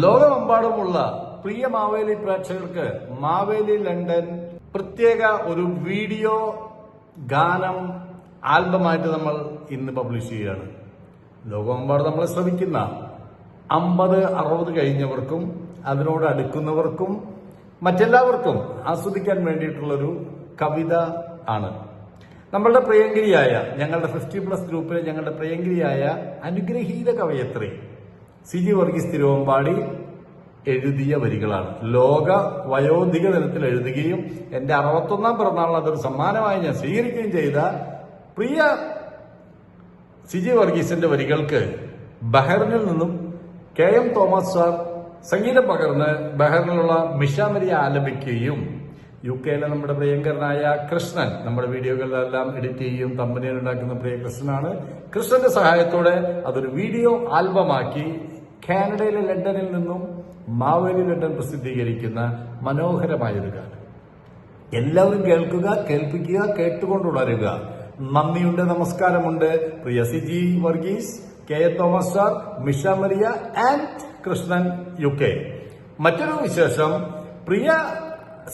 ലോകമെമ്പാടുമുള്ള പ്രിയ മാവേലി പ്രേക്ഷകർക്ക് മാവേലി ലണ്ടൻ പ്രത്യേക ഒരു വീഡിയോ ഗാനം ആൽബമായിട്ട് നമ്മൾ ഇന്ന് പബ്ലിഷ് ചെയ്യുകയാണ്. ലോകമെമ്പാടും നമ്മളെ ശ്രമിക്കുന്ന അമ്പത് അറുപത് കഴിഞ്ഞവർക്കും അതിനോട് അടുക്കുന്നവർക്കും മറ്റെല്ലാവർക്കും ആസ്വദിക്കാൻ വേണ്ടിയിട്ടുള്ളൊരു കവിത ആണ്. നമ്മളുടെ പ്രിയങ്കരിയായ ഞങ്ങളുടെ ഫിഫ്റ്റി പ്ലസ് ഗ്രൂപ്പിലെ ഞങ്ങളുടെ പ്രിയങ്കരിയായ അനുഗ്രഹീത കവയത്രി സി ജി വർഗീസ് തിരുവമ്പാടി എഴുതിയ വരികളാണ്. ലോക വയോധിക ദിനത്തിൽ എഴുതുകയും എന്റെ അറുപത്തൊന്നാം പിറന്നാളിന് അതൊരു സമ്മാനമായി ഞാൻ സ്വീകരിക്കുകയും ചെയ്ത പ്രിയ സിജി വർഗീസിന്റെ വരികൾക്ക് ബഹറിനിൽ നിന്നും കെ എം തോമസ് സാർ സംഗീതം പകർന്ന് ബഹറിനിലുള്ള മിഷാമരി ആലപിക്കുകയും യു കെയിലെ നമ്മുടെ പ്രിയങ്കരനായ കൃഷ്ണൻ നമ്മുടെ വീഡിയോകളിലെല്ലാം എഡിറ്റ് ചെയ്യും തമ്പനിയിൽ ഉണ്ടാക്കുന്ന പ്രിയ കൃഷ്ണനാണ്. കൃഷ്ണന്റെ സഹായത്തോടെ അതൊരു വീഡിയോ ആൽബമാക്കി കാനഡയിലെ ലണ്ടനിൽ നിന്നും മാവേലി ലണ്ടൻ പ്രസിദ്ധീകരിക്കുന്ന മനോഹരമായൊരു ഗാനം. എല്ലാവരും കേൾക്കുക കേൾപ്പിക്കുക കേട്ടുകൊണ്ട് ഉണരുക. നന്ദിയുണ്ട് നമസ്കാരമുണ്ട്. പ്രിയ C G Varghese K A Thomas sir Misha Maria and Krishnan U K. മറ്റൊരു വിശേഷം പ്രിയ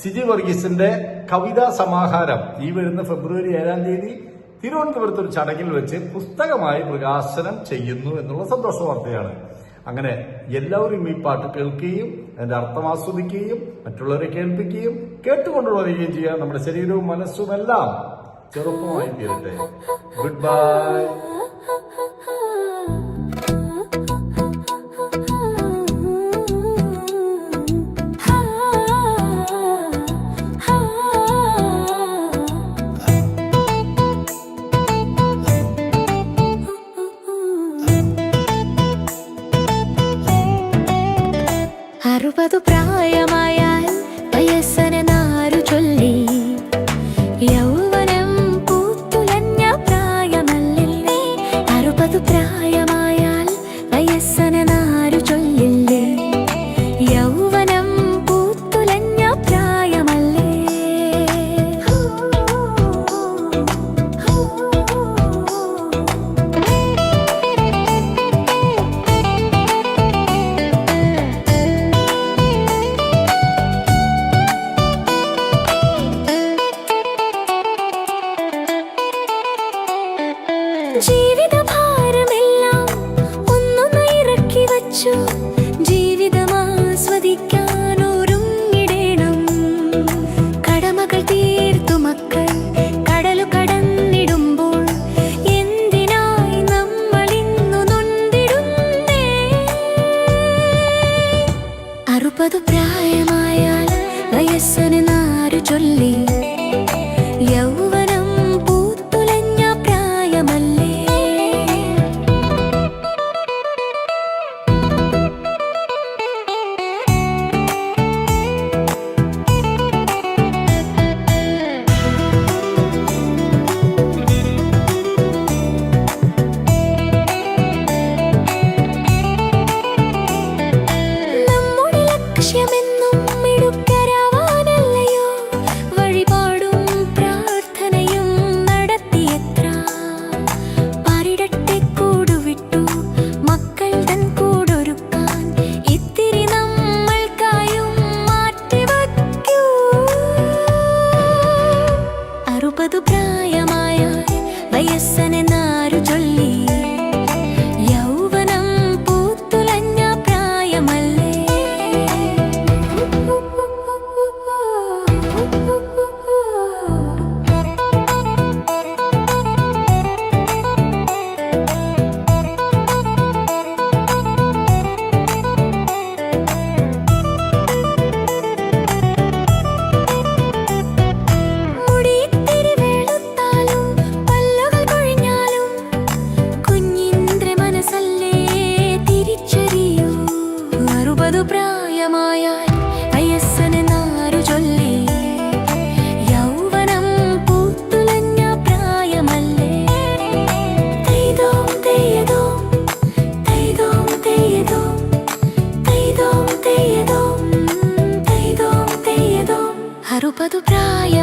സിജി വർഗീസിന്റെ കവിതാ സമാഹാരം ഈ വരുന്ന ഫെബ്രുവരി ഏഴാം തീയതി തിരുവനന്തപുരത്ത് ഒരു ചടങ്ങിൽ വെച്ച് പുസ്തകമായി പ്രകാശനം ചെയ്യുന്നു എന്നുള്ള സന്തോഷ വാർത്തയാണ് അങ്ങനെ എല്ലാവരും ഈ പാട്ട് കേൾക്കുകയും അതിന്റെ അർത്ഥം ആസ്വദിക്കുകയും മറ്റുള്ളവരെ കേൾപ്പിക്കുകയും കേട്ടുകൊണ്ടുള്ളവരെയും ചെയ്യുക നമ്മുടെ ശരീരവും മനസ്സുമെല്ലാം ചെറുപ്പമായി തീരട്ടെ ഗുഡ് ബൈ അറുപതു പ്രായമായാൽ ജീവിതഭാരമെല്ലാം ഒന്നൊന്ന് ഇറക്കി ജീവിതം കടമകൾ മക്കൾ കടന്നിടുമ്പോൾ അറുപതു പ്രായമായാൽ വയസ്സിന് നാരു ചൊല്ലി తప్పదు ప్రాయ